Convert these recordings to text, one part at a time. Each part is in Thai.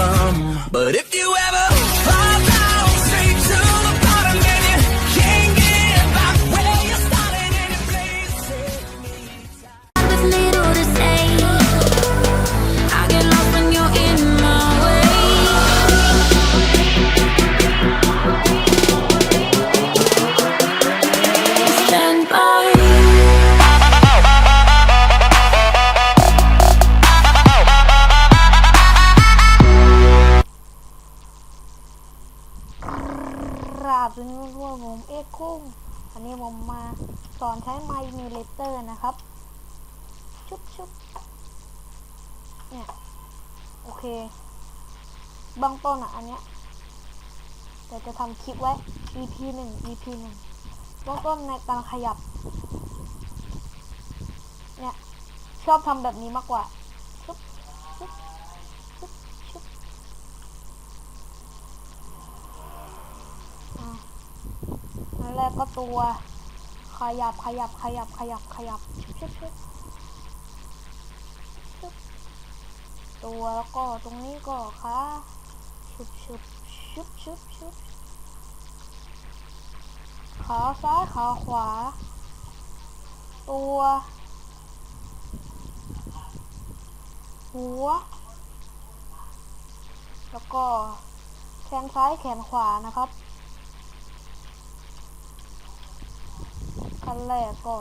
come. But เอ็กคุ้งอันนี้ผมมาสอนใช้ไมค์มีเลเตอร์นะครับ ชุบชุบเนี่ย โอเคบื้องต้นอะ อันเนี้ยแต่จะทำคลิปไว้ EP หนึ่ง EP หนึ่งเบื้องต้นในการขยับ เนี่ย ชอบทำแบบนี้มากกว่า แรกก็ตัว ขยับขยับขยับขยับขยับชุบชุบชุบตัวแล้วก็ตรงนี้ก็ขาชุบชุบชุบชุบชุบขาซ้ายขาขวา ตัว หัว แล้วก็แขนซ้ายแขนขวานะครับ ขั้นแรกก็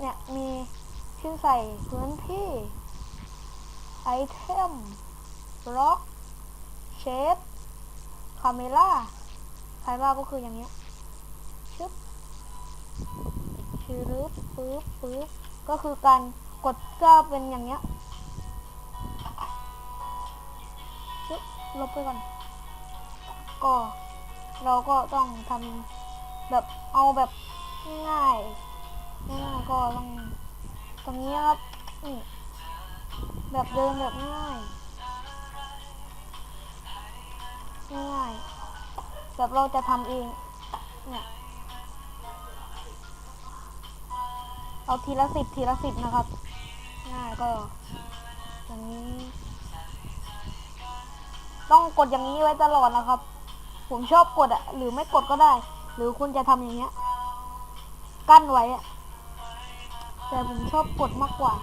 เนี่ยมีชื่อใส่พื้นที่ ไอเทมบล็อกเชฟคาเมล่าคาเมล่าก็คืออย่างเงี้ยชึบชืรึบปึ๊บปึ๊บก็คือการกดก็เป็นอย่างเงี้ยชึบลบไปก่อน ก็เราก็ต้องทำแบบเอาแบบ ง่ายง่ายก็ต้องตรงนี้ครับแบบเดินแบบง่ายง่ายแบบเราจะทำเองเนี่ยเอาทีละสิบทีละสิบนะครับ ง่ายก็อย่างนี้ ต้องกดอย่างนี้ไว้ตลอดนะครับ ผมชอบกดอะหรือไม่กดก็ได้ หรือคุณจะทำอย่างเงี้ย กั้นไว้อะแต่ผมชอบกดมากกว่า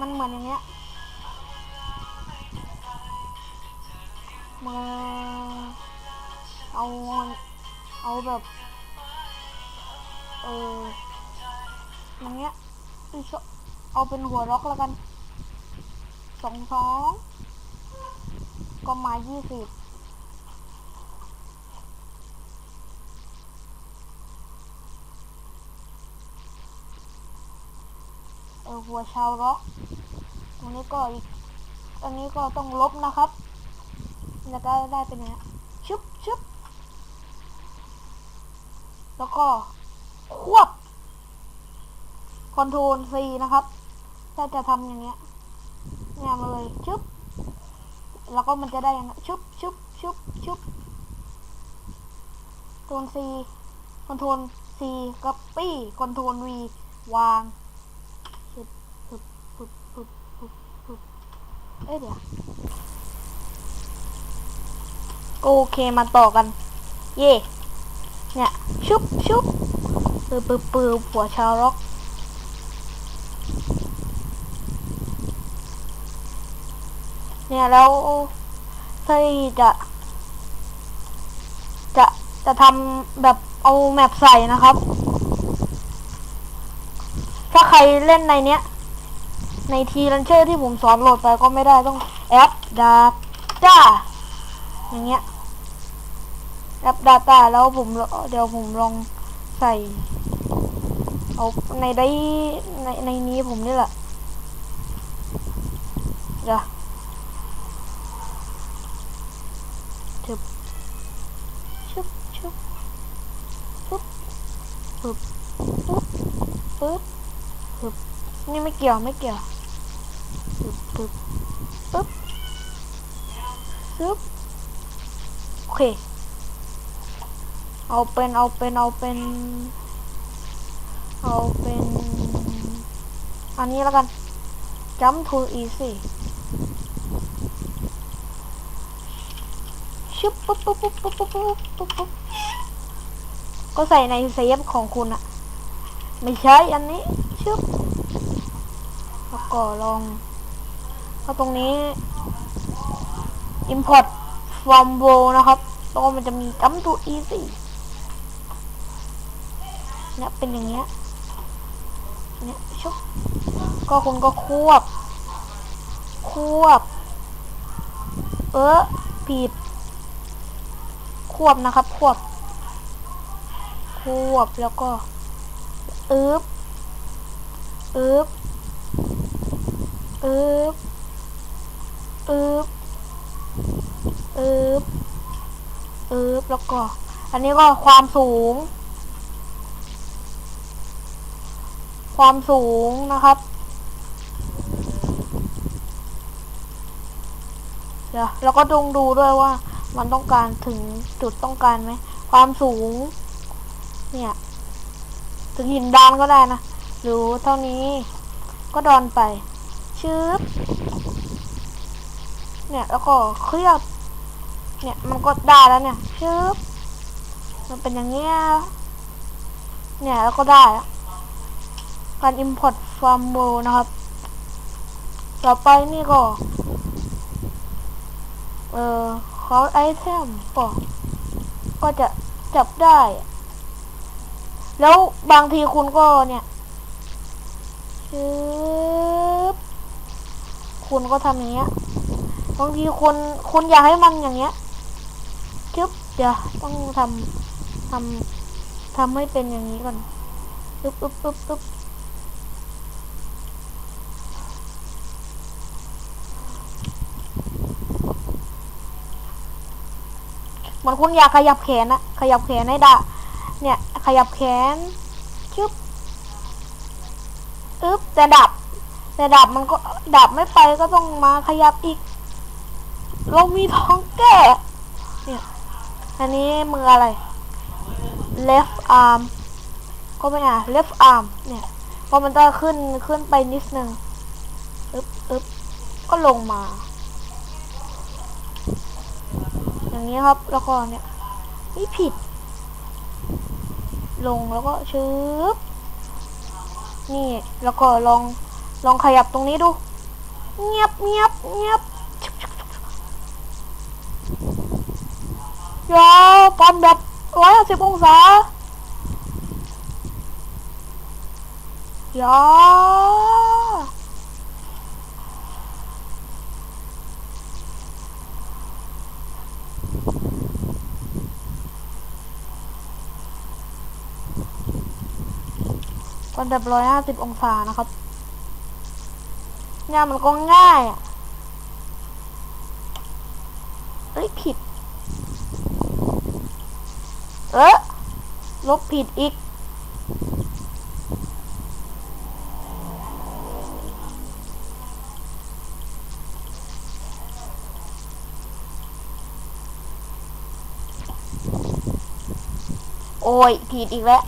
มันเหมือนอย่างเงี้ยมาเอาเอาแบบเอออย่างเงี้ยเอาเป็นหัวล็อกแล้วกันสองสองก็มายี่สิบ เออหัวชาวร็อกตรงนี้ก็อีกอันนี้ก็ต้องลบนะครับ แล้วก็ได้เป็นอย่างนี้ชึบชึบแล้วก็ควบคอนโทรล C นะครับ ถ้าจะทำอย่างเงี้ยเนี่ยมาเลยชึบแล้วก็มันจะได้อย่างนี้ชึบชึบชึบชึบคอนโทรล C คอนโทรล C ก๊อปปี้คอนโทรล V วาง ปึ๊บปึ๊บปึ๊บปึ๊บปึ๊บปึ๊บ เอ้ยเดี๋ยวโอเคมาต่อกัน เย่เนี่ย ชุบชุบปืบปืบปืบหัวชาวร็อกเนี่ยแล้วถ้าจะ จะจะทำแบบเอาแมปใส่นะครับ ถ้าใครเล่นในเนี้ย ในทีลันเชอร์ที่ผมสอนโหลดไปก็ไม่ได้ต้องแอปดาต้าอย่างเงี้ยแอปดาต้าแล้วผมเดี๋ยวผมลองใส่เอาในได้ในในนี้ผมนี่แหละเดี๋ยวชึบชึบชึบปึ๊บปึ๊บปึ๊บปึ๊บปึ๊บนี่ไม่เกี่ยวไม่เกี่ยว ปึ๊บปึ๊บปึ๊บปึ๊บโอเค เอาเป็น เอาเป็น เอาเป็น เอาเป็น อันนี้แล้วกัน jump to easy ึบปุ๊บปุ๊บปุ๊บปุ๊บปุ๊บปุ๊บปุ๊บปุ๊บก็ใส่ในเซฟของคุณอะไม่ใช่อันนี้ชึบแล้วก็ลอง ก็ตรงนี้ import from w o r l นะครับแล้วก็มันจะมี jump to easy เนี่ยเป็นอย่างเงี้ยเนี่ยชุบก็คุณก็ควบ ควบ เออผิด ควบนะครับ ควบ ควบแล้วก็อึบอึบอึบ อึบอึบอึบแล้วก็ อันนี้ก็ความสูง ความสูงนะครับเดี๋ยวแล้วก็ต้องดูด้วยว่ามันต้องการถึงจุดต้องการไหม ความสูง เนี่ย ถึงหินดานก็ได้นะ หรือเท่านี้ก็ดอนไปชืบ เนี่ย แล้วก็เคลือบ เนี่ยมันก็ได้แล้วเนี่ยชืบมันเป็นอย่างเงี้ยเนี่ยแล้วก็ได้แล้วการ import from world นะครับ ต่อไปนี่ก็ เอ่อเขาไอเทมก็ก็จะจับได้ แล้วบางทีคุณก็เนี่ยชึบคุณก็ทำอย่างเงี้ย บางทีคุณคุณอยากให้มันอย่างเงี้ยชึบเดี๋ยวต้องทำทำทำให้เป็นอย่างนี้ก่อนปึ๊บปึ๊บปึ๊บปึ๊บเหมือนคุณอยากขยับแขนอะขยับแขนให้ได้เนี่ยขยับแขนชึบอึ๊บแต่ดับ แต่ดับมันก็ดับไม่ไปก็ต้องมาขยับอีก เรามีท้องแก้เนี่ย อันนี้มืออะไร left arm ก็ไม่อะ left arm เนี่ยพราะมันจะขึ้นขึ้นไปนิดนึงอึบอึบก็ลงมา อย่างนี้ครับแล้วก็เนี่ยนี่ผิด ลงแล้วก็ชืบนี่แล้วก็ลองลองขยับตรงนี้ดู เงียบเงียบเงียบ ยาวปันแบร้อยห้าสิบองศายาวปันแบบร้อยห้าสิบองศานะครับเนี่ยมันก็ง่ายอะเอ้ยผิด เออลบผิดอีก โอ้ยผิดอีกแล้ว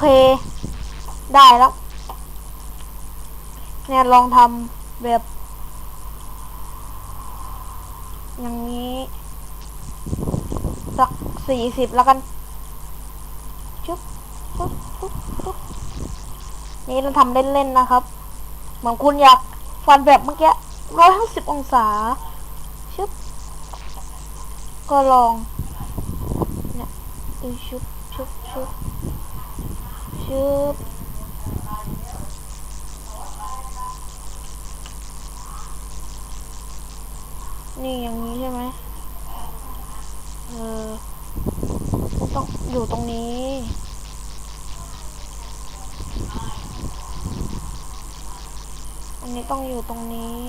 เค ได้แล้วเนี่ยลองทำแบบ อย่างนี้ สักสี่สิบแล้วกันชุบปุ๊บปุ๊บปุ๊บนี่เราทำเล่น ๆ นะครับ เหมือนคุณอยากฟันแบบเมื่อกี้ร้อยห้าสิบองศาชุบก็ลอง เนี่ยดูชุบชุบชุบ ชึบนี่อย่างนี้ใช่ไหมเออต้องอยู่ตรงนี้อันนี้ต้องอยู่ตรงนี้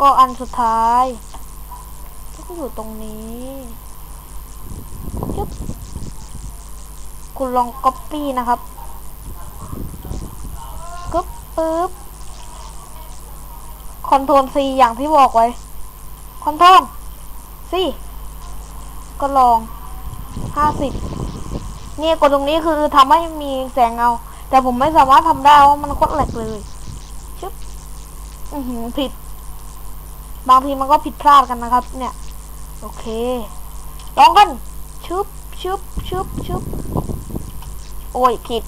ก็อันสุดท้ายต้องอยู่ตรงนี้จึ๊บ คุณลอง copy นะครับกึ๊บปึ๊บคอนโทรลซีอย่างที่บอกไว้คอนโทรลซีก็ลองห้าสิบนี่กดตรงนี้คือทำให้มีแสงเงา แต่ผมไม่สามารถทำได้ว่ามันโคตรแหลกเลยชึบอือหือผิด บางทีมันก็ผิดพลาดกันนะครับ เนี่ย โอเค ลองกันชึบ ชึบชึบชึบโอ้ย ผิด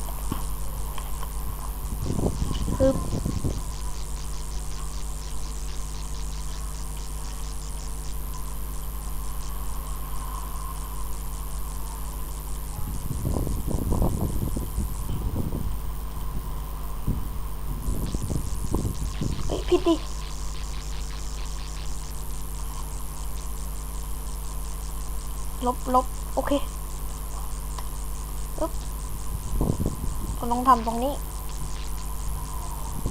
ฮึบเฮ้ยผิดดิลบลบโอเค ก็ลองทำตรงนี้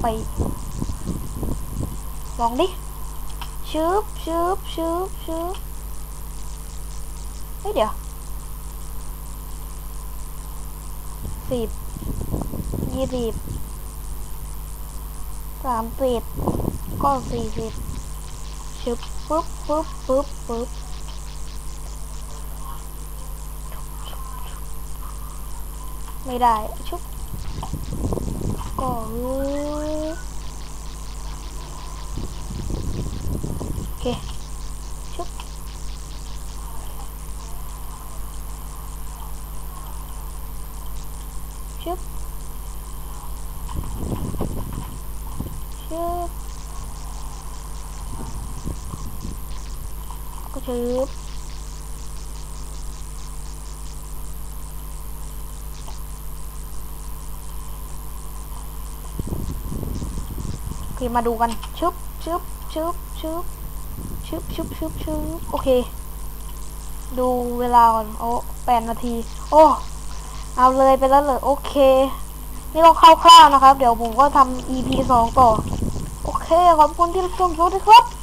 ไป ลองดิชึบชึบชึบชึบเฮ้ยเดี๋ยวสิบยี่สิบสามสิบก็สี่สิบชึบปึ๊บปึ๊บปึ๊บปึ๊บ ไม่ได้ ชุบก็โอเค ชุบชุบชุบก็ชุบ โอเค มาดูกันชึบชึบชึบชึบชึบชึบชึบชึบโอเค ดูเวลาก่อนโอ้แปดนาที โอ้เอาเลยไปแล้วเลยโอเค นี่เราคร่าวๆนะครับ เดี๋ยวผมก็ทำ EP สองต่อ โอเค ขอบคุณที่รับชมสวัสดีครับ